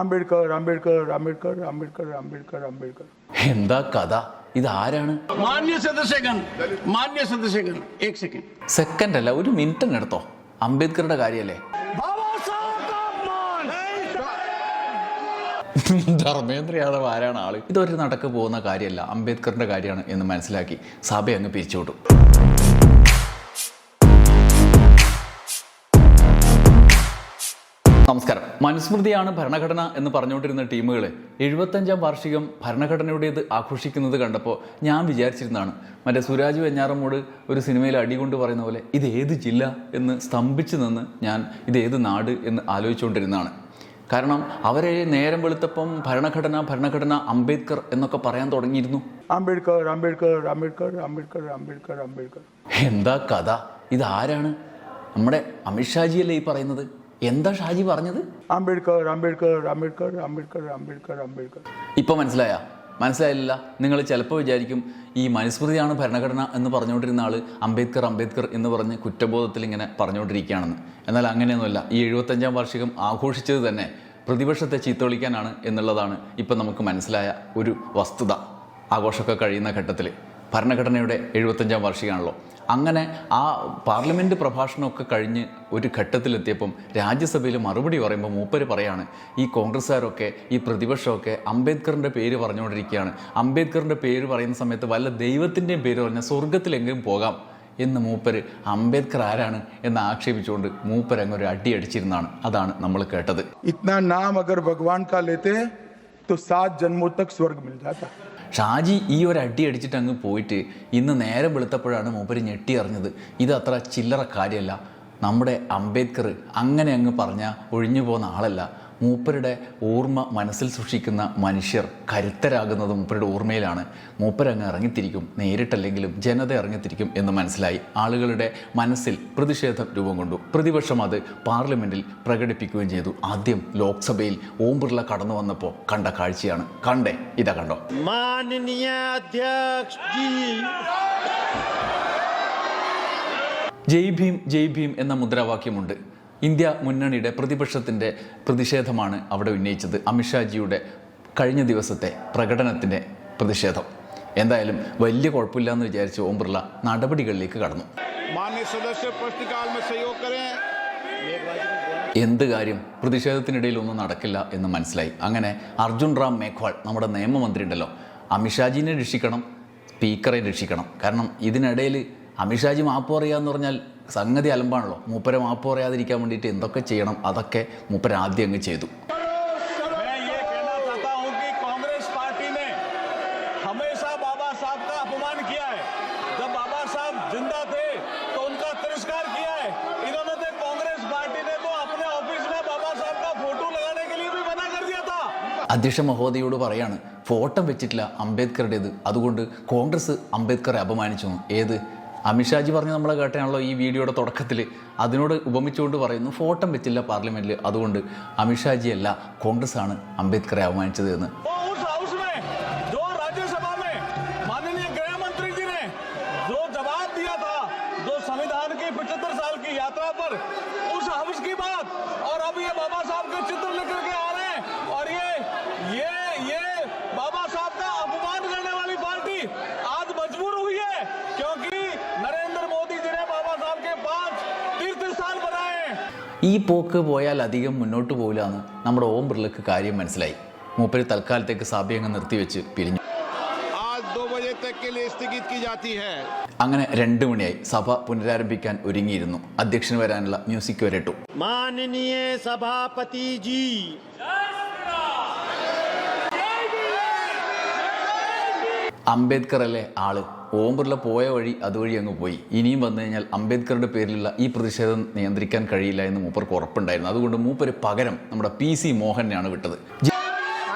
അംബേദ്കർ അംബേദ്കർ അംബേദ്കർ അംബേദ്കർ അംബേദ്കർ അംബേദ്കർ. എന്താ കഥ? ഇത് ആരാണ്? മാന്യ ചന്ദ്രശേഖരൻ മാന്യ ചന്ദ്രശേഖരൻ ഏക് സെക്കൻഡ് സെക്കൻഡ് അല്ല ഒരു മിനിറ്റ് തന്നെ എടുത്തോ. അംബേദ്കറുടെ കാര്യല്ലേ? ധർമ്മേന്ദ്ര യാദവ് ആരാണ് ആൾ? ഇതൊരു നടക്ക് പോകുന്ന കാര്യമല്ല അംബേദ്കറിന്റെ കാര്യമാണ് എന്ന് മനസ്സിലാക്കി സഭ അങ്ങ് പിരിച്ചുവിട്ടു. നമസ്കാരം. മനുസ്മൃതിയാണ് ഭരണഘടന എന്ന് പറഞ്ഞുകൊണ്ടിരുന്ന ടീമുകൾ എഴുപത്തഞ്ചാം വാർഷികം ഭരണഘടനയുടേത് ആഘോഷിക്കുന്നത് കണ്ടപ്പോൾ ഞാൻ വിചാരിച്ചിരുന്നതാണ്. മറ്റേ സുരാജ് വെഞ്ഞാറമൂട് ഒരു സിനിമയിൽ അടികൊണ്ട് പറയുന്ന പോലെ ഇത് ഏത് ജില്ല എന്ന് സ്തംഭിച്ചു നിന്ന് ഞാൻ ഇത് ഏത് നാട് എന്ന് ആലോചിച്ചുകൊണ്ടിരുന്നതാണ്. കാരണം അവരെ നേരം വെളുത്തപ്പം ഭരണഘടന ഭരണഘടന അംബേദ്കർ എന്നൊക്കെ പറയാൻ തുടങ്ങിയിരുന്നു. അംബേദ്കർ അംബേദ്കർ അംബേദ്കർ അംബേദ്കർ അംബേദ്കർ അംബേദ്കർ. എന്താ കഥ? ഇതാരാണ് നമ്മുടെ അമിത്ഷാജിയല്ലേ ഈ പറയുന്നത്? എന്താ ഷാജി പറഞ്ഞത്? അംബേദ്കർ അംബേദ്കർ അംബേദ്കർ അംബേദ്കർ അംബേദ്കർ അംബേദ്കർ. ഇപ്പൊ മനസ്സിലായ? മനസ്സിലായില്ല? നിങ്ങൾ ചിലപ്പോൾ വിചാരിക്കും ഈ മനുസ്മൃതിയാണ് ഭരണഘടന എന്ന് പറഞ്ഞുകൊണ്ടിരുന്ന ആൾ അംബേദ്കർ അംബേദ്കർ എന്ന് പറഞ്ഞ് കുറ്റബോധത്തിൽ ഇങ്ങനെ പറഞ്ഞുകൊണ്ടിരിക്കുകയാണെന്ന്. എന്നാൽ അങ്ങനെയൊന്നുമല്ല. ഈ എഴുപത്തഞ്ചാം വാർഷികം ആഘോഷിച്ചത് തന്നെ പ്രതിപക്ഷത്തെ ചീത്തവിളിക്കാനാണ് എന്നുള്ളതാണ് ഇപ്പം നമുക്ക് മനസ്സിലായ ഒരു വസ്തുത. ആഘോഷമൊക്കെ കഴിയുന്ന ഘട്ടത്തിൽ ഭരണഘടനയുടെ എഴുപത്തഞ്ചാം വാർഷികമാണല്ലോ. അങ്ങനെ ആ പാർലമെൻറ്റ് പ്രഭാഷണമൊക്കെ കഴിഞ്ഞ് ഒരു ഘട്ടത്തിലെത്തിയപ്പം രാജ്യസഭയിൽ മറുപടി പറയുമ്പോൾ മൂപ്പര് പറയാണ് ഈ കോൺഗ്രസ്സുകാരൊക്കെ ഈ പ്രതിപക്ഷമൊക്കെ അംബേദ്കറിൻ്റെ പേര് പറഞ്ഞുകൊണ്ടിരിക്കുകയാണ് അംബേദ്കറിൻ്റെ പേര് പറയുന്ന സമയത്ത് വല്ല ദൈവത്തിൻ്റെയും പേര് പറഞ്ഞാൽ സ്വർഗത്തിലെങ്കിലും പോകാം എന്ന് മൂപ്പര് അംബേദ്കർ ആരാണ് എന്ന് ആക്ഷേപിച്ചുകൊണ്ട് മൂപ്പര് അങ്ങ് ഒരു അടി അടിച്ചിരുന്നാണ് അതാണ് നമ്മൾ കേട്ടത് इतना नाम अगर भगवान का लेते तो सात जन्मों तक स्वर्ग मिल जाता ഷാജി ഈ ഒരു അടി അടിച്ചിട്ട് അങ്ങ് പോയിട്ട് ഇന്ന് നേരെ വെളുത്തപ്പോഴാണ് മൂപ്പര് ഞെട്ടി അറിഞ്ഞത് ഇത് അത്ര ചില്ലറ കാര്യമല്ല. നമ്മുടെ അംബേദ്കർ അങ്ങനെ അങ്ങ് പറഞ്ഞ ഒഴിഞ്ഞു പോകുന്ന ആളല്ല. മൂപ്പരുടെ ഓർമ്മ മനസ്സിൽ സൂക്ഷിക്കുന്ന മനുഷ്യർ കരുത്തരാകുന്നത് മൂപ്പരുടെ ഓർമ്മയിലാണ്. മൂപ്പരങ്ങ് ഇറങ്ങിത്തിരിക്കും നേരിട്ടല്ലെങ്കിലും ജനത ഇറങ്ങിത്തിരിക്കും എന്ന് മനസ്സിലായി. ആളുകളുടെ മനസ്സിൽ പ്രതിഷേധം രൂപം കൊണ്ടു. പ്രതിപക്ഷം അത് പാർലമെന്റിൽ പ്രകടിപ്പിക്കുകയും ചെയ്തു. ആദ്യം ലോക്സഭയിൽ ഓം ബിർള കടന്നു വന്നപ്പോൾ കണ്ട കാഴ്ചയാണ്. കണ്ടേ? ഇതാ കണ്ടോ? ജയ് ഭീം ജയ് ഭീം എന്ന മുദ്രാവാക്യമുണ്ട്. ഇന്ത്യ മുന്നണിയുടെ പ്രതിപക്ഷത്തിന്റെ പ്രതിഷേധമാണ് അവിടെ ഉന്നയിച്ചത്. അമിത്ഷാജിയുടെ കഴിഞ്ഞ ദിവസത്തെ പ്രകടനത്തിന്റെ പ്രതിഷേധം. എന്തായാലും വലിയ കുഴപ്പമില്ല എന്ന് വിചാരിച്ച് ഓം ബിർള നടപടികളിലേക്ക് കടന്നു. എന്ത് കാര്യം? പ്രതിഷേധത്തിനിടയിൽ ഒന്നും നടക്കില്ല എന്ന് മനസ്സിലായി. അങ്ങനെ അർജുൻ റാം മേഘ്വാൾ നമ്മുടെ നിയമമന്ത്രി ഉണ്ടല്ലോ അമിത്ഷാജിനെ രക്ഷിക്കണം സ്പീക്കറെ രക്ഷിക്കണം. കാരണം ഇതിനിടയിൽ അമിത്ഷാജി മാപ്പ് എന്ന് പറഞ്ഞാൽ സംഗതി അലമ്പാണല്ലോ. മൂപ്പരെ മാപ്പ് പറയാതിരിക്കാൻ വേണ്ടിയിട്ട് എന്തൊക്കെ ചെയ്യണം അതൊക്കെ മൂപ്പര ആദ്യം അങ്ങ് ചെയ്തു. അധ്യക്ഷ മഹോദയോട് പറയാണ് ഫോട്ടം വെച്ചിട്ടില്ല അംബേദ്കറുടേത്. അതുകൊണ്ട് കോൺഗ്രസ് അംബേദ്കറെ അപമാനിച്ചു. ഏത്? അമിത്ഷാജി പറഞ്ഞ് നമ്മളെ കേട്ടാണല്ലോ ഈ വീഡിയോയുടെ തുടക്കത്തിൽ അതിനോട് ഉപമിച്ചുകൊണ്ട് പറയുന്നു ഫോട്ടോ വെച്ചില്ല പാർലമെന്റിൽ അതുകൊണ്ട് അമിത്ഷാജി അല്ല കോൺഗ്രസ് ആണ് അംബേദ്കറെ അപമാനിച്ചത് എന്ന് वो उस हाउस में जो राज्यसभा में माननीय गृह मंत्री जी ने जो जवाब दिया था जो संविधान की 75 साल की यात्रा पर उस हाउस की बात और अब ये बाबा साहब के चित्र लेकर ഈ പോക്ക് പോയാൽ അധികം മുന്നോട്ട് പോകില്ല എന്ന് നമ്മുടെ ഓം ബിർളക്ക് കാര്യം മനസ്സിലായി. മൂപ്പര് തൽക്കാലത്തേക്ക് സാബിയങ്ങ് നിർത്തിവെച്ച് പിരിഞ്ഞു. അങ്ങനെ രണ്ടു മണിയായി സഭ പുനരാരംഭിക്കാൻ ഒരുങ്ങിയിരുന്നു. അധ്യക്ഷന് വരാനുള്ള മ്യൂസിക് വരെ മാനനീയ സഭാപതി ജി അംബേദ്കർ അല്ലേ ആള് ഓം ബിർള പോയ വഴി അതുവഴി അങ്ങ് പോയി ഇനിയും വന്നു കഴിഞ്ഞാൽ അംബേദ്കറുടെ പേരിലുള്ള ഈ പ്രതിഷേധം നിയന്ത്രിക്കാൻ കഴിയില്ല എന്ന് മൂപ്പർക്ക് ഉറപ്പുണ്ടായിരുന്നു അതുകൊണ്ട് മൂപ്പര് പകരം നമ്മുടെ പി സി മോഹനെയാണ് വിട്ടത്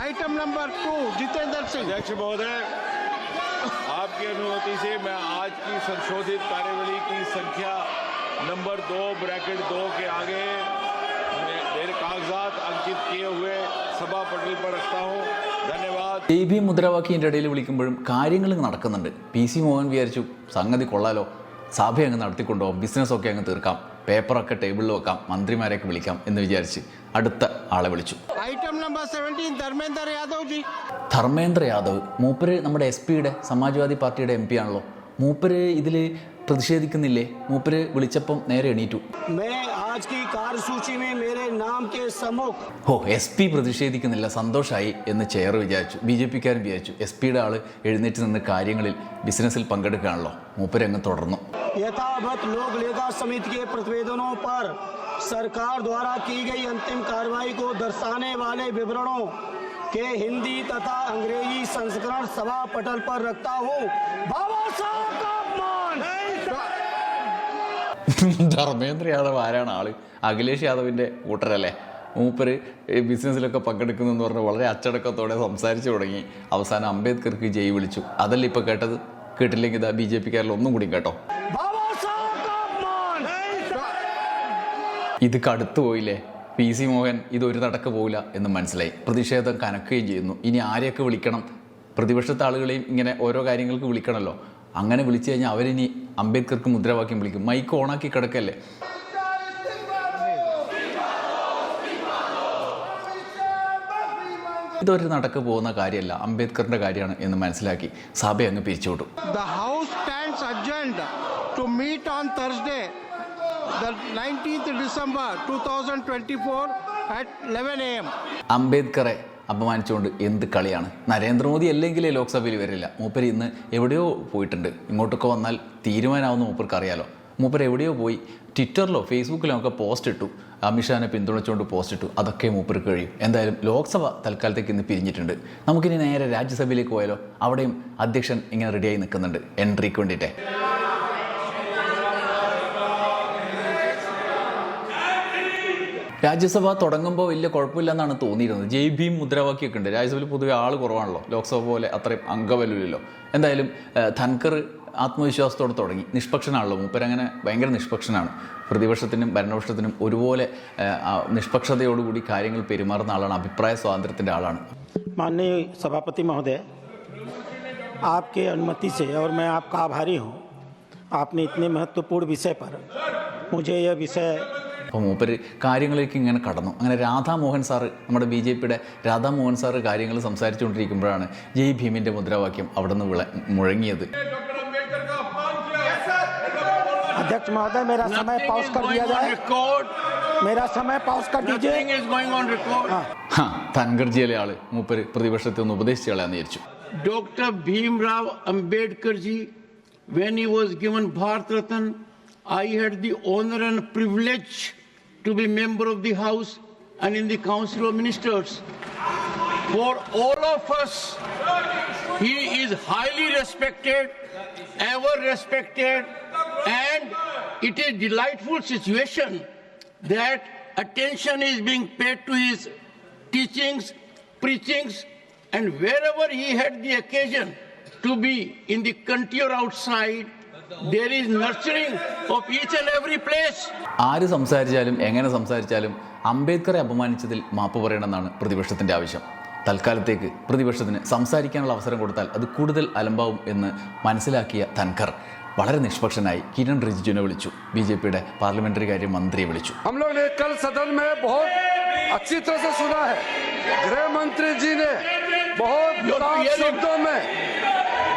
item number two Jitendra Singh अध्यक्ष महोदय आपकी अनुमति से मैं आज की संशोधित कार्यवली की संख्या नंबर दो ब्रैकेट दो के आगे मैं- मेरे कागजात अंकित किए हुए सभा पटल पर रखता हूँ धन्यवाद എ ബി മുദ്രാവാക്യൻ്റെ ഇടയിൽ വിളിക്കുമ്പോഴും കാര്യങ്ങൾ നടക്കുന്നുണ്ട് പി സി മോഹൻ വിചാരിച്ചു സംഗതി കൊള്ളാലോ സഭ അങ്ങ് നടത്തിക്കൊണ്ടോ ബിസിനസ്സൊക്കെ അങ്ങ് തീർക്കാം പേപ്പറൊക്കെ ടേബിളിൽ വെക്കാം മന്ത്രിമാരെയൊക്കെ വിളിക്കാം എന്ന് വിചാരിച്ച് അടുത്ത ആളെ വിളിച്ചു आइटम नंबर 17 धर्मेंद्र यादव जी ധർമ്മേന്ദ്ര യാദവ് മൂപ്പര് നമ്മുടെ എസ് പിയുടെ സമാജ്വാദി പാർട്ടിയുടെ എം പി ആണല്ലോ മൂപ്പര് ഇതിൽ പ്രതിഷേധിക്കുന്നില്ലേ? മൂപ്പര് വിളിച്ചപ്പം നേരെ എണീറ്റു. ഹോ എസ് പി പ്രതിഷേധിക്കുന്നില്ല. സന്തോഷമായി എന്ന് ചെയർ വിചാരിച്ചു. ബി ജെ പിക്കാരും വിചാരിച്ചു. എസ് പിയുടെ ആൾ എഴുന്നേറ്റ് നിന്ന് കാര്യങ്ങളിൽ ബിസിനസ്സിൽ പങ്കെടുക്കുകയാണല്ലോ. മൂപ്പര് അങ്ങ് തുടർന്നു. സർക്കാർ ദ്വാരാ കീ ഗൈ അന്തിമ കാർവായി കോ ദർശാനേ വാലേ വിവരണോ को दर्शाने वाले विवरणों के हिंदी तथा अंग्रेजी संस्करण सभा पटल पर रखता हूँ बाबा साहब का अपमान ധർമ്മേന്ദ്ര യാദവ് ആരാണ് ആള് അഖിലേഷ് യാദവിന്റെ കൂട്ടരല്ലേ മൂപ്പര് ഈ ബിസിനസ്സിലൊക്കെ പങ്കെടുക്കുന്നു എന്ന് പറഞ്ഞ് വളരെ അച്ചടക്കത്തോടെ സംസാരിച്ചു തുടങ്ങി അവസാനം അംബേദ്കർക്ക് ജയ് വിളിച്ചു അതല്ല ഇപ്പൊ കേട്ടത് കേട്ടില്ലെങ്കിൽ ഇതാ ബി ജെ പിക്കാരിൽ ഒന്നും കൂടി കേട്ടോ बाबा साहब का अपमान ഇത് കടുത്തു പോയില്ലേ പി സി മോഹൻ ഇതൊരു നടക്ക് പോകില്ല എന്ന് മനസ്സിലായി. പ്രതിഷേധം കനക്കുകയും ചെയ്യുന്നു. ഇനി ആരെയൊക്കെ വിളിക്കണം? പ്രതിപക്ഷത്തെ ആളുകളെയും ഇങ്ങനെ ഓരോ കാര്യങ്ങൾക്ക് വിളിക്കണമല്ലോ അങ്ങനെ വിളിച്ചു കഴിഞ്ഞാൽ അവരിനി അംബേദ്കർക്ക് മുദ്രാവാക്യം വിളിക്കും. മൈക്ക് ഓണാക്കി കിടക്കല്ലേ? ഇതൊരു നടക്ക് പോകുന്ന കാര്യമല്ല. അംബേദ്കറിന്റെ കാര്യമാണ് എന്ന് മനസ്സിലാക്കി സഭ അങ്ങ് പിരിച്ചുവിട്ടു. The House stands adjourned to meet on Thursday, the 19th December 2024 at 11 a.m. അംബേദ്കറെ അപമാനിച്ചുകൊണ്ട് എന്ത് കളിയാണ്? നരേന്ദ്രമോദി അല്ലെങ്കിലേ ലോക്സഭയിൽ വരില്ല. മൂപ്പർ ഇന്ന് എവിടെയോ പോയിട്ടുണ്ട്. ഇങ്ങോട്ടൊക്കെ വന്നാൽ തീരുമാനമാവുന്ന മൂപ്പർക്ക് അറിയാലോ മൂപ്പർ എവിടെയോ പോയി ട്വിറ്ററിലോ ഫേസ്ബുക്കിലോ ഒക്കെ പോസ്റ്റ് ഇട്ടു. അമിത്ഷാനെ പിന്തുണച്ചുകൊണ്ട് പോസ്റ്റ് ഇട്ടു. അതൊക്കെ മൂപ്പർക്ക് കഴിയും. എന്തായാലും ലോക്സഭ തൽക്കാലത്തേക്ക് ഇന്ന് പിരിഞ്ഞിട്ടുണ്ട്. നമുക്കിനി നേരെ രാജ്യസഭയിലേക്ക് പോയാലോ? അവിടെയും അധ്യക്ഷൻ ഇങ്ങനെ റെഡിയായി നിൽക്കുന്നുണ്ട്. എൻട്രിക്ക് വേണ്ടിയിട്ട്. രാജ്യസഭ തുടങ്ങുമ്പോൾ വലിയ കുഴപ്പമില്ലെന്നാണ് തോന്നിയിരുന്നത് ജയ് ഭീം മുദ്രാവാക്യമൊക്കെ ഉണ്ട് രാജ്യസഭയിൽ പൊതുവെ ആൾ കുറവാണല്ലോ ലോക്സഭ പോലെ അത്രയും അംഗബലമില്ലല്ലോ എന്തായാലും ഏഹ്, ധൻകർ ആത്മവിശ്വാസത്തോടെ തുടങ്ങി നിഷ്പക്ഷനാണല്ലോ മൂപ്പരങ്ങനെ ഭയങ്കര നിഷ്പക്ഷനാണ് പ്രതിപക്ഷത്തിനും ഭരണപക്ഷത്തിനും ഒരുപോലെ ഏഹ്, ആ നിഷ്പക്ഷതയോടുകൂടി കാര്യങ്ങൾ പെരുമാറുന്ന ആളാണ് അഭിപ്രായ സ്വാതന്ത്ര്യത്തിൻ്റെ ആളാണ് माननीय सभापति महोदय आपके अनुमति से और मैं आपका आभारी हूँ आपने इतने महत्वपूर्ण विषय पर मुझे यह विषय അപ്പോൾ മൂപ്പര് കാര്യങ്ങളിലേക്ക് ഇങ്ങനെ കടന്നു അങ്ങനെ രാധാമോഹൻ സാറ് നമ്മുടെ ബി ജെ പിയുടെ രാധാമോഹൻ സാറ് കാര്യങ്ങൾ സംസാരിച്ചുകൊണ്ടിരിക്കുമ്പോഴാണ് ജയ് ഭീമിൻ്റെ മുദ്രാവാക്യം അവിടെ നിന്ന് വിള മുഴങ്ങിയത് अध्यक्ष महोदय मेरा समय पॉज कर दिया जाए record. मेरा समय पॉज कर दीजिए Nothing is going on record. ഹാ തൻഗർജിയിലെ ആള് മൂപ്പര് പ്രതിപക്ഷത്തെ ഒന്ന് ഉപദേശിച്ച ആളാന്ന് വിചാരിച്ചു Dr. Bhim Rao Ambedkar ji, when he was given Bharat Ratan, I had the honor and privilege to be member of the House and in the Council of Ministers. For all of us, he is highly respected, ever respected, and it is delightful situation that attention is being paid to his teachings, preachings, and wherever he had the occasion to be in the country or outside, there is nurturing of each and every place. ആര് സംസാരിച്ചാലും എങ്ങനെ സംസാരിച്ചാലും അംബേദ്കറെ അപമാനിച്ചതിൽ മാപ്പ് പറയണമെന്നാണ് പ്രതിപക്ഷത്തിന്റെ ആവശ്യം തൽക്കാലത്തേക്ക് പ്രതിപക്ഷത്തിന് സംസാരിക്കാനുള്ള അവസരം കൊടുത്താൽ അത് കൂടുതൽ അലമ്പാവും എന്ന് മനസ്സിലാക്കിയ ധൻഖർ വളരെ നിഷ്പക്ഷനായി കിരൺ റിജിജുവിനെ വിളിച്ചു ബി ജെ പിയുടെ പാർലമെന്ററി കാര്യ മന്ത്രിയെ വിളിച്ചു हम लोग ने कल सदन में बहुत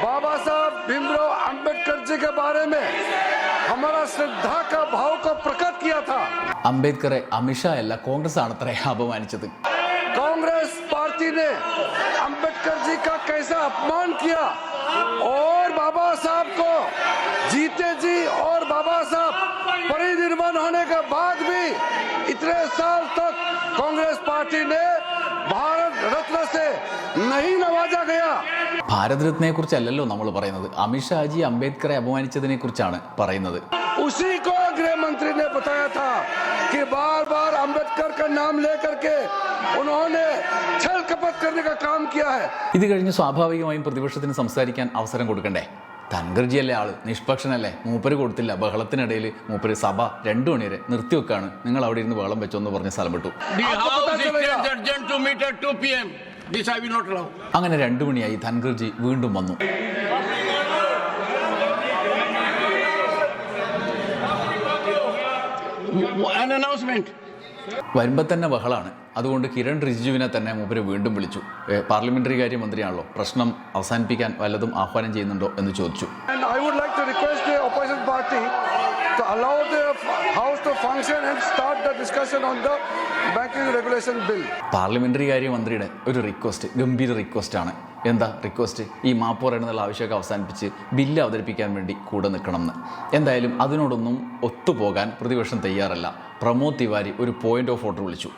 बाबा साहब भीमराव अंबेडकर जी के बारे में हमारा श्रद्धा का भाव को प्रकट किया था അംബേദ്കറെ അമിത്ഷാ അല്ല കോൺഗ്രസ് ആണത്രേ അപമാനിച്ചത് कांग्रेस पार्टी ने अंबेडकर जी का कैसा अपमान किया और बाबा साहब को जीते जी और बाबा साहब परिनिर्वाण होने के बाद भी इतने साल तक कांग्रेस पार्टी ने भारत रत्न से ഭാരത് രത്നയെ കുറിച്ചല്ലല്ലോ നമ്മൾ പറയുന്നത്. അമിത്ഷാജി അംബേദ്കറെ അപമാനിച്ചതിനെ കുറിച്ചാണ് പറയുന്നത് ഇത് കഴിഞ്ഞ് സ്വാഭാവികമായും പ്രതിപക്ഷത്തിന് സംസാരിക്കാൻ അവസരം കൊടുക്കണ്ടേ? തൻഗർജിയല്ലേ ആൾ? നിഷ്പക്ഷനല്ലേ? മൂപ്പര് കൊടുത്തില്ല. ബഹളത്തിനിടയിൽ മൂപ്പര് സഭ രണ്ടു മണിവരെ നിർത്തി നിർത്തിവെക്കാണ്. നിങ്ങൾ അവിടെ ഇരുന്ന് ബഹളം വെച്ചോന്ന് പറഞ്ഞ സ്ഥലം വിട്ടു. അങ്ങനെ രണ്ടു മണിയായി ധൻഖർജി വീണ്ടും വന്നു. വരുമ്പോ തന്നെ ബഹളാണ്. അതുകൊണ്ട് കിരൺ റിജിജുവിനെ തന്നെ മൂപ്പര് വീണ്ടും വിളിച്ചു. പാർലമെന്ററി കാര്യ മന്ത്രിയാണല്ലോ പ്രശ്നം അവസാനിപ്പിക്കാൻ വല്ലതും ആഹ്വാനം ചെയ്യുന്നുണ്ടോ എന്ന് ചോദിച്ചു. Allow the House to function and start the discussion on the banking regulation bill. Parliamentary കാര്യ മന്ത്രിയുടെ ഒരു റിക്വസ്റ്റ് ഗംഭീര റിക്വസ്റ്റ് ആണ്. എന്താ റിക്വസ്റ്റ് ഈ മാപ്പ് പറയുന്നുള്ള ആവശ്യമൊക്കെ അവസാനിപ്പിച്ച് ബില്ല് അവതരിപ്പിക്കാൻ വേണ്ടി കൂടെ നിൽക്കണം എന്ന് എന്തായാലും അതിനോടൊന്നും ഒത്തുപോകാൻ പ്രതിപക്ഷം തയ്യാറല്ല. പ്രമോദ് തിവാരി ഒരു പോയിന്റ് ഓഫ് ഓർഡർ വിളിച്ചു.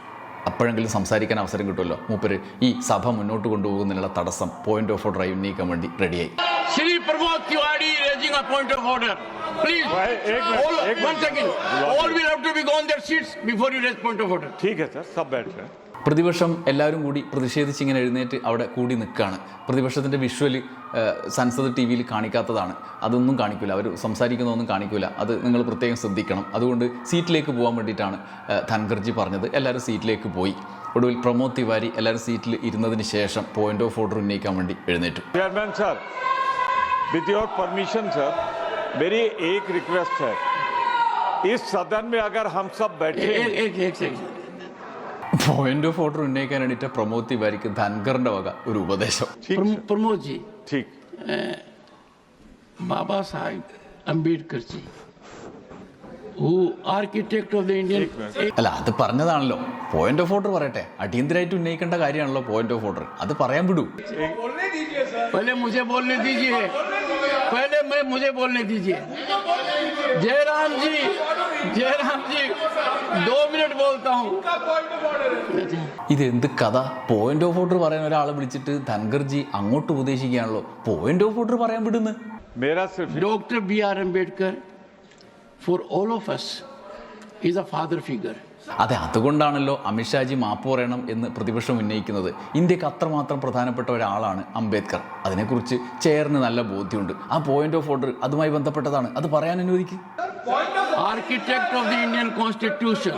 അപ്പോഴെങ്കിലും സംസാരിക്കാൻ അവസരം കിട്ടുമല്ലോ. മൂപ്പര് ഈ സഭ മുന്നോട്ട് കൊണ്ടുപോകുന്നതിനുള്ള തടസ്സം പോയിന്റ് ഓഫ് ഓർഡർ ആയി ഉന്നയിക്കാൻ വേണ്ടി റെഡിയായി Shri Pramod Tiwari raising a point of order please one second all will have to be gone gone seats before you raise point of order ठीक है सर सब बैठ baith പ്രതിപക്ഷം എല്ലാവരും കൂടി പ്രതിഷേധിച്ച് ഇങ്ങനെ എഴുന്നേറ്റ് അവിടെ കൂടി നിൽക്കുകയാണ് പ്രതിപക്ഷത്തിൻ്റെ വിഷ്വൽ സൻസദ് ടി വിയിൽ കാണിക്കാത്തതാണ് അതൊന്നും കാണിക്കില്ല അവർ സംസാരിക്കുന്നതൊന്നും കാണിക്കില്ല അത് നിങ്ങൾ പ്രത്യേകം ശ്രദ്ധിക്കണം അതുകൊണ്ട് സീറ്റിലേക്ക് പോകാൻ വേണ്ടിയിട്ടാണ് ഏഹ്, ധൻഖർജി പറഞ്ഞത് എല്ലാവരും സീറ്റിലേക്ക് പോയി ഒടുവിൽ പ്രമോദ് തിവാരി എല്ലാവരും സീറ്റിൽ ഇരുന്നതിന് ശേഷം പോയിന്റ് ഓഫ് ഓർഡർ ഉന്നയിക്കാൻ വേണ്ടി എഴുന്നേറ്റു chairman sir with your permission sir मेरी एक रिक्वेस्ट है इस सदन में अगर हम सब बैठे एक एक एक सेकंड പോയിന്റ് ഓഫ് ഓർഡർ ഉന്നയിക്കാൻ വേണ്ടിയിട്ട് പ്രമോദ് തിവാരിക്ക് ധൻഖറിന്റെ വക ഒരു ഉപദേശം. പ്രമോദ് ജി. ठीक Baba Sahib അല്ല അത് പറഞ്ഞതാണല്ലോ. പോയിന്റ് ഓഫ് ഓർഡർ പറയട്ടെ. അടിയന്തരമായിട്ട് ഉന്നയിക്കേണ്ട കാര്യമാണല്ലോ പോയിന്റ് ഓഫ് ഓർഡർ അത് പറയാൻ വിടൂ. पहले मुझे बोलने दीजिए पहले मैं मुझे बोलने दीजिए जी जी दो ഇത് എന്ത് കഥ? പോയിന്റ് ഓഫ് ഓർഡർ പറയാൻ ഒരാളെ വിളിച്ചിട്ട് ധൻഗർജി അങ്ങോട്ട് ഉപദേശിക്കുകയാണല്ലോ. പോയിന്റ് ഓഫ് ഓർഡർ പറയാൻ വിടുന്ന്. Doctor B R Ambedkar for all of us is a father figure അതെ അതുകൊണ്ടാണല്ലോ അമിത്ഷാജി മാപ്പ് പറയണം എന്ന് പ്രതിപക്ഷം ഉന്നയിക്കുന്നത്. ഇന്ത്യയ്ക്ക് അത്രമാത്രം പ്രധാനപ്പെട്ട ഒരാളാണ് അംബേദ്കർ. അതിനെക്കുറിച്ച് ചെയറിന് നല്ല ബോധ്യമുണ്ട്. ആ പോയിന്റ് ഓഫ് ഓർഡർ അതുമായി ബന്ധപ്പെട്ടതാണ്. അത് പറയാൻ അനുവദിക്കും. Architect of the Indian constitution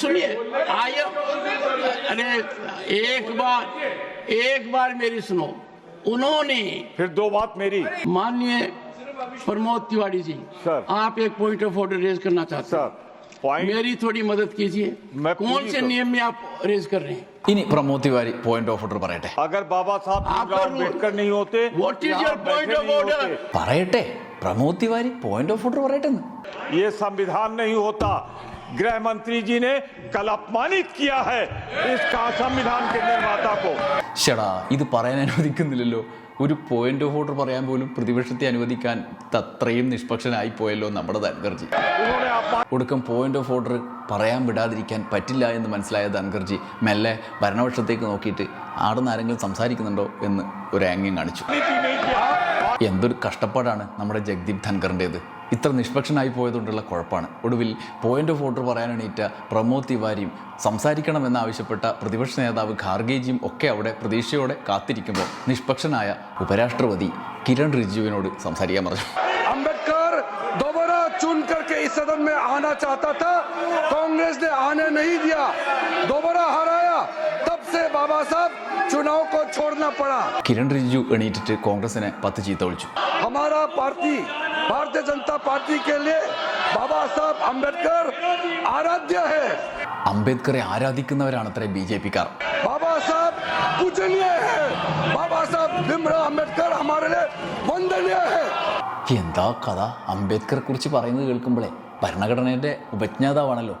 सुनिए आय अरे एक बार एक बार मेरी सुनो उन्होंने फिर दो बात मेरी माननीय प्रमोद तिवारी जी सर। आप एक पॉइंट ऑफ ऑर्डर रेज करना चाहते सर हैं पॉइंट मेरी थोड़ी मदद कीजिए मैं कौन पूरी से करूं। नियम में आप रेज कर रहे हैं ഇനി Pramod Tiwari point of order പറയട്ടെ अगर बाबा साहब आपका भीमराव रूल- अम्बेडकर नहीं होते What is यहाँ your point बैठे of नहीं order? होते। പറയട്ടെ Pramod Tiwari point of order പറയട്ടെ എന്ന് ये संविधान नहीं होता गृह मंत्री जी ने कल अपमानित किया है इसका संविधान के निर्माता को ഷടാ ഇത് പറയാൻ അനുവദിക്കുന്നില്ലല്ലോ ഒരു പോയിന്റ് ഓഫ് ഓർഡർ പറയാൻ പോലും പ്രതിപക്ഷത്തെ അനുവദിക്കാൻ അത്രയും നിഷ്പക്ഷനായി പോയല്ലോ നമ്മുടെ ധൻഖർജി उन्होंने अपमान ഒടുക്കം പോയിന്റ് ഓഫ് ഓർഡർ പറയാൻ വിടാതിരിക്കാൻ പറ്റില്ല എന്ന് മനസ്സിലായ ധൻഖർജി മെല്ലെ ഭരണപക്ഷത്തേക്ക് നോക്കിയിട്ട് ആടുന്ന് ആരെങ്കിലും സംസാരിക്കുന്നുണ്ടോ എന്ന് ഒരു ആംഗ്യം കാണിച്ചു नहीं किया എന്തൊരു കഷ്ടപ്പാടാണ് നമ്മുടെ ജഗ്ദീപ് ധൻഖറിൻ്റേത് ഇത്ര നിഷ്പക്ഷനായി പോയതുകൊണ്ടുള്ള കുഴപ്പമാണ് ഒടുവിൽ പോയിന്റ് ഓഫ് ഓർഡർ പറയാൻ എണീറ്റ പ്രമോദ് തിവാരിയും സംസാരിക്കണമെന്നാവശ്യപ്പെട്ട പ്രതിപക്ഷ നേതാവ് ഖാർഗേജിയും ഒക്കെ അവിടെ പ്രതീക്ഷയോടെ കാത്തിരിക്കുമ്പോൾ നിഷ്പക്ഷനായ ഉപരാഷ്ട്രപതി കിരൺ റിജിജുവിനോട് സംസാരിക്കാൻ പറഞ്ഞു अंबेडकर दोबारा चुन करके इस सदन में आना चाहता था कांग्रेस ने आने नहीं दिया दोबारा हराया तब से बाबा साहब चुनाव को छोड़ना पड़ा കിരൺ റിജിജു എണീറ്റിട്ട് കോൺഗ്രസിനെ പത്ത് ചീത്ത വിളിച്ചു हमारा पार्टी भारतीय जनता पार्टी के लिए बाबा साहब अंबेडकर आराध्य है അംബേദ്കറെ ആരാധിക്കുന്നവരാണ് അത്ര ബി ജെ പിക്കാർ बाबा साहब पूजनीय है बाबा साहब भीमराव अंबेडकर हमारे लिए वंदनीय है എന്താ കഥ അംബേദ്കറെ കുറിച്ച് പറയുന്നത് കേൾക്കുമ്പോഴേ ഭരണഘടനയുടെ ഉപജ്ഞാതാവാണല്ലോ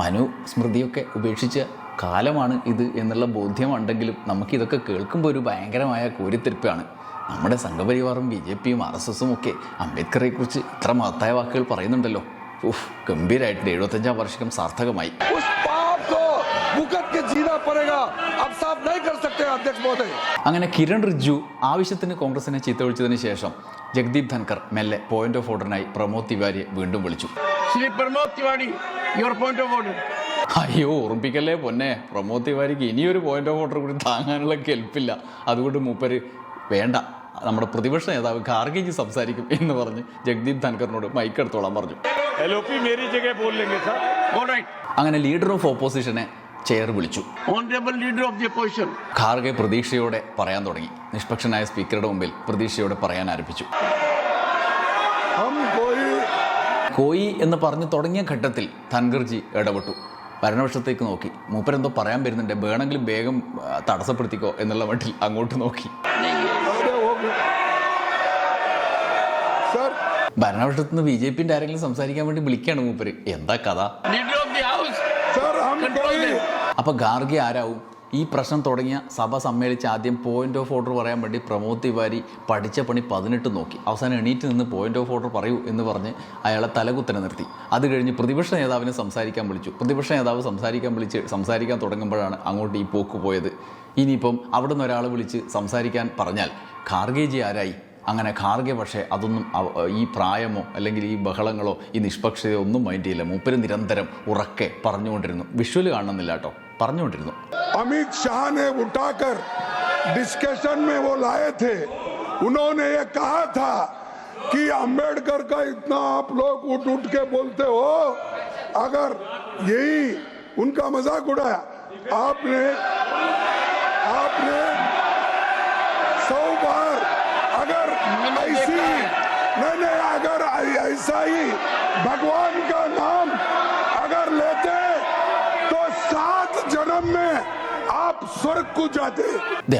മനു സ്മൃതിയൊക്കെ ഉപേക്ഷിച്ച കാലമാണ് ഇത് എന്നുള്ള ബോധ്യമുണ്ടെങ്കിലും നമുക്കിതൊക്കെ കേൾക്കുമ്പോൾ ഒരു ഭയങ്കരമായ കൂരിത്തിരിപ്പാണ്. നമ്മുടെ സംഘപരിവാറും ബി ജെ പിയും ആർ എസ് എസും ഒക്കെ അംബേദ്കറെക്കുറിച്ച് ഇത്ര മഹത്തായ വാക്കുകൾ പറയുന്നുണ്ടല്ലോ. ഉഫ് ഗംഭീരായിട്ട് എഴുപത്തഞ്ചാം വർഷം സാർത്ഥകമായി. അങ്ങനെ കിരൺ റിജ്ജു ആവശ്യത്തിന് കോൺഗ്രസിനെ ചീത്ത വിളിച്ചതിന് ശേഷം ജഗ്ദീപ് ധൻകർ മെല്ലെ പോയിന്റ് ഓഫ് ഓർഡറിനായി പ്രമോദ് തിവാരിയെ വീണ്ടും വിളിച്ചു. Shri Pramod Tiwari your point of order അയ്യോ ഓർമ്മിക്കല്ലേ പൊന്നെ. പ്രമോദ് തിവാരിക്ക് ഇനിയൊരു പോയിന്റ് ഓഫ് ഓർഡർ കൂടി താങ്ങാനുള്ള കെൽപ്പില്ല. അതുകൊണ്ട് മൂപ്പര് വേണ്ട. നമ്മുടെ പ്രതിപക്ഷ നേതാവ് ഖാർഗേജി സംസാരിക്കും എന്ന് പറഞ്ഞ് ജഗ്ദീപ് ധൻഖറിനോട് മൈക്ക് എടുത്തോളാൻ പറഞ്ഞു. അങ്ങനെ ലീഡർ ഓഫ് ഓപ്പോസിഷനെ ചെയർ വിളിച്ചു. Honourable leader of the opposition Kharge പ്രതീക്ഷയോടെ പറയാൻ തുടങ്ങി. നിഷ്പക്ഷനായ സ്പീക്കറുടെ മുമ്പിൽ പ്രതീക്ഷയോടെ പറയാൻ ആരംഭിച്ചു. കോയി എന്ന് പറഞ്ഞു തുടങ്ങിയ ഘട്ടത്തിൽ ധൻഖർജി ഇടപെട്ടു. ഭരണപക്ഷത്തേക്ക് നോക്കി. മൂപ്പരെന്തോ പറയാൻ വരുന്നുണ്ട്. വേണമെങ്കിലും വേഗം തടസ്സപ്പെടുത്തിക്കോ എന്നുള്ള മട്ടിൽ അങ്ങോട്ട് നോക്കി. ഭരണപക്ഷത്തുനിന്ന് ബി ജെ പിന്റെ ആരെങ്കിലും സംസാരിക്കാൻ വേണ്ടി വിളിക്കാണ് മൂപ്പര്. എന്താ കഥ? അപ്പൊ ഗാർഗി ആരാവും? ഈ പ്രശ്നം തുടങ്ങിയ സഭ സമ്മേളിച്ച് ആദ്യം പോയിന്റ് ഓഫ് ഓർഡർ പറയാൻ വേണ്ടി പ്രമോദ് തിവാരി പഠിച്ച പണി പതിനെട്ട് നോക്കി. അവസാനം എണീറ്റ് നിന്ന് പോയിന്റ് ഓഫ് ഓർഡർ പറയൂ എന്ന് പറഞ്ഞ് അയാളെ തലകുത്തനെ നിർത്തി. അത് കഴിഞ്ഞ് പ്രതിപക്ഷ നേതാവിനെ സംസാരിക്കാൻ വിളിച്ചു. പ്രതിപക്ഷ നേതാവ് സംസാരിക്കാൻ വിളിച്ച് സംസാരിക്കാൻ തുടങ്ങുമ്പോഴാണ് അങ്ങോട്ട് ഈ പോക്ക് പോയത്. ഇനിയിപ്പം അവിടെ നിന്ന് ഒരാളെ വിളിച്ച് സംസാരിക്കാൻ പറഞ്ഞാൽ ഖാർഗേജി ആരായി? അങ്ങനെ ഖാർഗെ പക്ഷേ അതൊന്നും ഈ പ്രായമോ അല്ലെങ്കിൽ ഈ ബഹളങ്ങളോ ഈ നിഷ്പക്ഷതയോ ഒന്നും മൈൻഡ് ചെയ്യില്ല. മൂപ്പര് നിരന്തരം ഉറക്കെ പറഞ്ഞുകൊണ്ടിരുന്നു. വിഷ്വൽ കാണുന്നില്ല കേട്ടോ. പറഞ്ഞുകൊണ്ടിരുന്നു अमित शाह ने उठाकर डिस्कशन में वो लाए थे उन्होंने ये कहा था कि अंबेडकर का इतना आप लोग उठ उठ के बोलते हो अगर यही उनका मजाक उड़ाया आपने आपने सौ बार अगर ऐसी नहीं नहीं अगर ऐ- ऐसा ही भगवान का नाम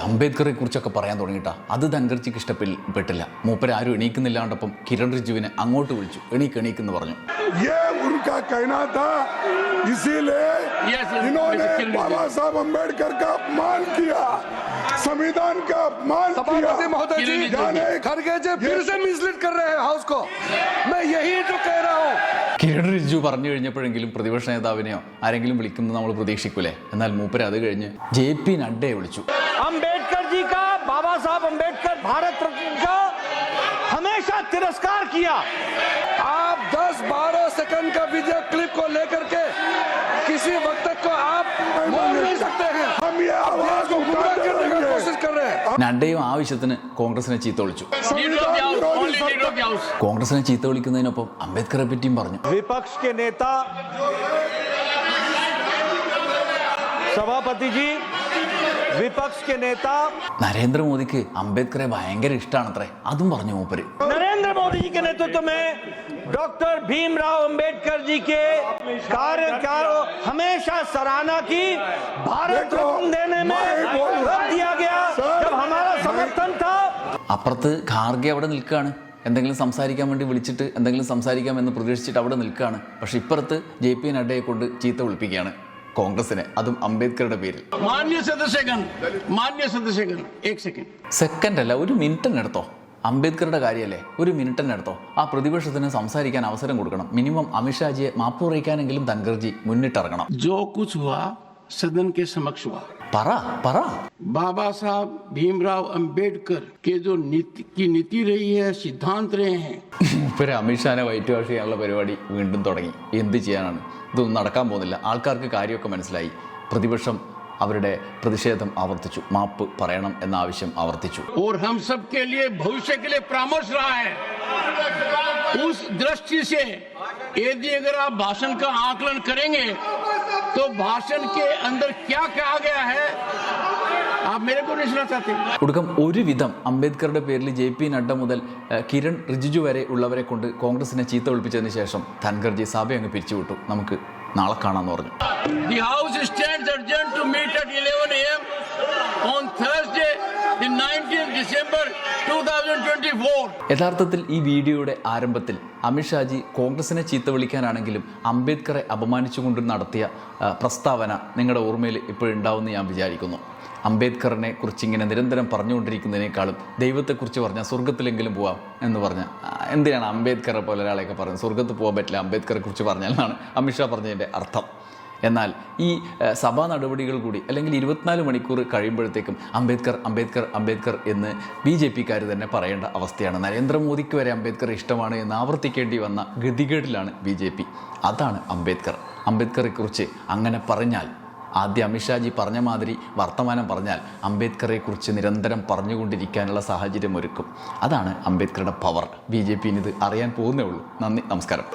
അംബേദ്കറെ കുറിച്ചൊക്കെ പറയാൻ തുടങ്ങിയിട്ടാ അത് ധൻഖർജിക്ക് ഇഷ്ടപ്പെട്ടില്ല മൂപ്പര് ആരും എണീക്കുന്നില്ലാണ്ടപ്പം കിരൺ റിജുവിനെ അങ്ങോട്ട് വിളിച്ചു എണീക്ക് എണീക്കെന്ന് പറഞ്ഞു ये उनका कहना था इसीलिए Yes, yes, इन्होंने Mr. Kiran बाबा साहब अम्बेडकर का अपमान किया संविधान का अपमान सभापति किया महोदय जी जाने खड़गे जी फिर से मिसलीड कर रहे हैं हाउस को मैं यही तो कह रहा हूँ കിരൺ റിജു പറഞ്ഞു കഴിഞ്ഞപ്പോഴെങ്കിലും പ്രതിപക്ഷ നേതാവിനെയോ ആരെങ്കിലും വിളിക്കുന്നത് നമ്മൾ പ്രതീക്ഷിക്കൂലേ? എന്നാൽ മൂപ്പര് അത് കഴിഞ്ഞ് ജെ പി നഡ്ഡയെ വിളിച്ചു. അംബേദ്കർ ജി കാ ബാബാ അംബേദ്കർ ഭാരത് हमेशा तिरस्कार किया आप 10-12 सेकंड का वीडियो क्लिप को लेकर के किसी वक्त को आप बोल नहीं सकते हैं हम ये आवाज को गुमराह उठाते करने का रहेंगे। कोशिश कर रहे हैं നഡ്ഡയും ആവശ്യത്തിന് കോൺഗ്രസിനെ ചീത്ത വിളിച്ചു Leader of the House, only Leader of the House. കോൺഗ്രസിനെ ചീത്ത വിളിക്കുന്നതിനൊപ്പം അംബേദ്കറെ പറ്റിയും പറഞ്ഞു विपक्ष के नेता सभापति जी विपक्ष के नेता നരേന്ദ്രമോദിക്ക് അംബേദ്കറെ ഭയങ്കര ഇഷ്ടമാണത്രേ അതും പറഞ്ഞു മൂപ്പര് नरेंद्र मोदी जी के नेतृत्व में डॉक्टर भीमराव अंबेडकर जी के कार्य का हमेशा सराहना की भारत देखो, रत्न देने में मैं बोल रहा कब दिया गया सर, जब हमारा समर्थन था അപ്പുറത്ത് ഖാർഗെ അവിടെ നിൽക്കുകയാണ് എന്തെങ്കിലും സംസാരിക്കാൻ വേണ്ടി വിളിച്ചിട്ട് എന്തെങ്കിലും സംസാരിക്കാമെന്ന് പ്രതീക്ഷിച്ചിട്ട് അവിടെ നിൽക്കുകയാണ് പക്ഷെ ഇപ്പുറത്ത് ജെ പി നഡ്ഡയെ കൊണ്ട് ചീത്ത വിളിപ്പിക്കുകയാണ് കോൺഗ്രസിന്. അതും അംബേദ്കറുടെ പേരിൽ. മാന്യ മാന്യ സെക്കൻഡ് അല്ല ഒരു മിനിറ്റ് എടുത്തോ. അംബേദ്കറുടെ കാര്യമല്ലേ ഒരു മിനിറ്റിന് എടുത്തോ. ആ പ്രതിപക്ഷത്തിന് സംസാരിക്കാൻ അവസരം കൊടുക്കണം. മിനിമം അമിത്ഷാജിയെ മാപ്പുറയിക്കാനെങ്കിലും ധൻകർജി മുന്നിട്ടിറങ്ങണം. ജോ കുച്ച് സദൻ കെ സമക്ഷ. പറ പറ बाबा साहब भीमराव अंबेडकर के जो नीति की नीति रही है सिद्धांत रहे हैं മൂപ്പര് അമിത്ഷാനെ വൈറ്റ് വാഷ് ചെയ്യാനുള്ള പരിപാടി വീണ്ടും തുടങ്ങി എന്ത് ചെയ്യാനാണ് ഇതൊന്നും നടക്കാൻ പോകുന്നില്ല ആൾക്കാർക്ക് കാര്യമൊക്കെ മനസ്സിലായി പ്രതിപക്ഷം അവരുടെ പ്രതിഷേധം ആവർത്തിച്ചു മാപ്പ് പറയണം എന്ന ആവശ്യം ആവർത്തിച്ചു और हम सब के लिए भविष्य के लिए परामर्श रहा है उस दृष्टि से यदि अगर आप भाषण का आकलन करेंगे तो भाषण के अंदर क्या कहा गया है आप मेरे को नहीं सुना चाहते ഒടുക്കം ഒരുവിധം അംബേദ്കറുടെ പേരിൽ ജെ പി നഡ്ഡ മുതൽ ഏഹ്, കിരൺ റിജിജു വരെ ഉള്ളവരെ കൊണ്ട് കോൺഗ്രസിനെ ചീത്ത വിളിപ്പിച്ചതിന് ശേഷം ധൻഖർജി സഭ അങ്ങ് പിരിച്ചുവിട്ടു നമുക്ക് നാളെ കാണാമെന്ന് പറഞ്ഞു 19th December 2024. യഥാർത്ഥത്തിൽ ഈ വീഡിയോയുടെ ആരംഭത്തിൽ അമിത്ഷാജി കോൺഗ്രസിനെ ചീത്ത വിളിക്കാനാണെങ്കിലും അംബേദ്കറെ അപമാനിച്ചുകൊണ്ട് നടത്തിയ പ്രസ്താവന നിങ്ങളുടെ ഓർമ്മയിൽ ഇപ്പോഴുണ്ടാവുമെന്ന് ഞാൻ വിചാരിക്കുന്നു. അംബേദ്കറിനെ കുറിച്ച് ഇങ്ങനെ നിരന്തരം പറഞ്ഞുകൊണ്ടിരിക്കുന്നതിനേക്കാളും ദൈവത്തെക്കുറിച്ച് പറഞ്ഞാൽ സ്വർഗത്തിലെങ്കിലും പോവാം എന്ന് പറഞ്ഞ എന്തിനാണ് അംബേദ്കറെ പോലെ ഒരാളെയൊക്കെ പറഞ്ഞത്? സ്വർഗത്ത് പോകാൻ പറ്റില്ല അംബേദ്കറെ കുറിച്ച് പറഞ്ഞാൽ എന്നാണ് അമിത്ഷാ പറഞ്ഞതിന്റെ അർത്ഥം. എന്നാൽ ഈ സഭാ നടപടികൾ കൂടി അല്ലെങ്കിൽ ഇരുപത്തിനാല് മണിക്കൂർ കഴിയുമ്പോഴത്തേക്കും അംബേദ്കർ അംബേദ്കർ അംബേദ്കർ എന്ന് ബി ജെ പിക്കാർ തന്നെ പറയേണ്ട അവസ്ഥയാണ്. നരേന്ദ്രമോദിക്ക് വരെ അംബേദ്കർ ഇഷ്ടമാണ് എന്ന് ആവർത്തിക്കേണ്ടി വന്ന ഗതികേടിലാണ് ബി ജെ പി. അതാണ് അംബേദ്കർ. അംബേദ്കറെക്കുറിച്ച് അങ്ങനെ പറഞ്ഞാൽ ആദ്യം അമിത്ഷാജി പറഞ്ഞ മാതിരി വർത്തമാനം പറഞ്ഞാൽ അംബേദ്കറെക്കുറിച്ച് നിരന്തരം പറഞ്ഞുകൊണ്ടിരിക്കാനുള്ള സാഹചര്യം ഒരുക്കും അതാണ് അംബേദ്കറുടെ പവർ. ബി ജെ പിന് ഇത് അറിയാൻ പോകുന്നേ ഉള്ളൂ. നന്ദി നമസ്കാരം.